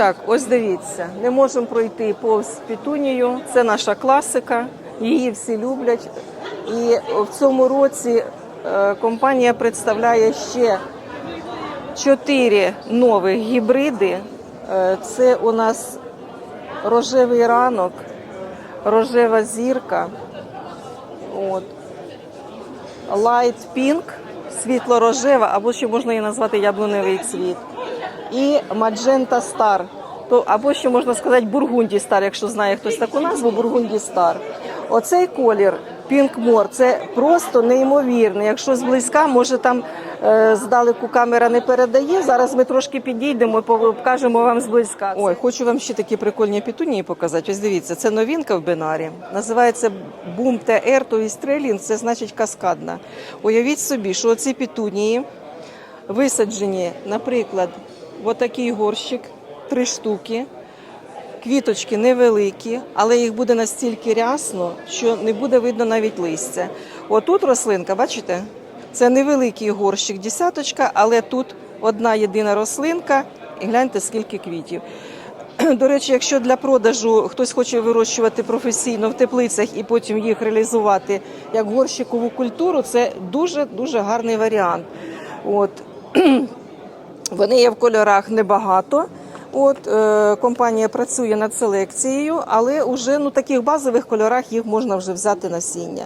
Так, ось дивіться, не можемо пройти повз пітунію. Це наша класика, її всі люблять. І в цьому році е, компанія представляє ще чотири нових гібриди. Е, Це у нас рожевий ранок, рожева зірка. От. Light Pink, світло-рожева, або ще можна її назвати яблуневий цвіт. І Magenta Star, то, або ще можна сказати Бургунді Star, якщо знає хтось таку назву, Бургунді Star. Оцей колір More, це просто неймовірно. Якщо зблизька, може там е, здалеку камера не передає. Зараз ми трошки підійдемо і покажемо вам зблизька. Ой, хочу вам ще такі прикольні пітунії показати. Ось дивіться, це новинка в бинарі. Називається Boom TR, то стрелінг, це значить каскадна. Уявіть собі, що оці пітунії висаджені, наприклад, отакий горщик, три штуки. Квіточки невеликі, але їх буде настільки рясно, що не буде видно навіть листя. Отут рослинка, бачите? Це невеликий горщик, десяточка, але тут одна єдина рослинка, і гляньте, скільки квітів. До речі, якщо для продажу хтось хоче вирощувати професійно в теплицях і потім їх реалізувати як горщикову культуру, це дуже дуже гарний варіант. От вони є в кольорах небагато. От е, компанія працює над селекцією, але уже ну таких базових кольорах їх можна вже взяти насіння.